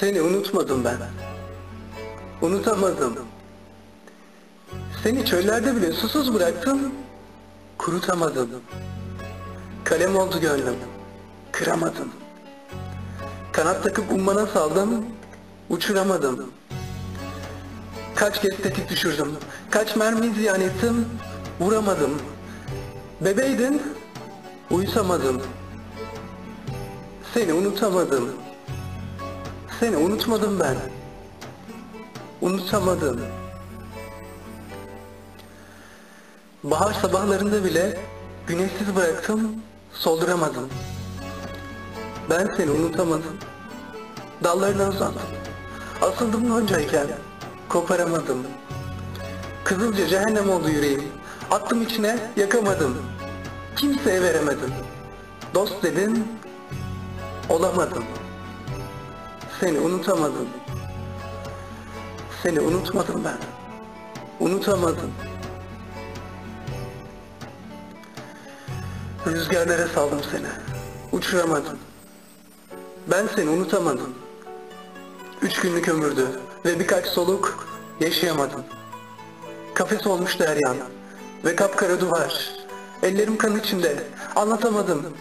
Seni unutmadım ben. Unutamadım. Seni çöllerde bile susuz bıraktım. Kurutamadım. Kalem oldu gönlüm. Kıramadım. Kanat takıp ummana saldım. Uçuramadım. Kaç kez tetik düşürdüm. Kaç mermi ziyan ettim. Vuramadım. Bebeydin. Uyutamadım. Seni unutamadım. Seni unutmadım ben. Unutamadım. Bahar sabahlarında bile güneşsiz bıraktım, solduramadım. Ben seni unutamadım. Dallarına uzandım. Asıldım loncayken, koparamadım. Kızılca cehennem oldu yüreğim. Attım içine, yakamadım. Kimseye veremedim. Dost dedin, olamadım. Seni unutamadım. Seni unutmadım ben. Unutamadım. Rüzgarlara saldım seni. Uçuramadım. Ben seni unutamadım. Üç günlük ömürdü ve birkaç soluk yaşayamadım. Kafes olmuştu her yan ve kapkara duvar. Ellerim kan içinde. Anlatamadım.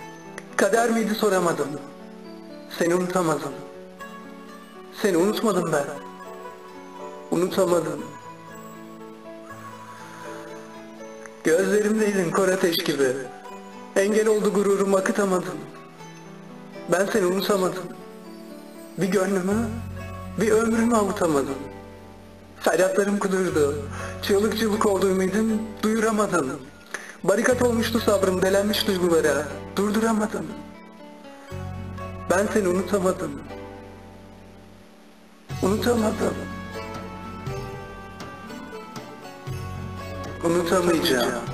Kader miydi soramadım. Seni unutamadım. Seni unutmadım ben. Unutamadım. Gözlerimdeydin kor ateş gibi. Engel oldu gururum akıtamadım. Ben seni unutamadım. Bir gönlümü, bir ömrümü avutamadım. Feryatlarım kudurdu. Çığlık çığlık oldu ümidim, duyuramadım. Barikat olmuştu sabrım, delenmiş duygulara. Durduramadım. Ben seni unutamadım. Unutamadım. Unutamayacağım.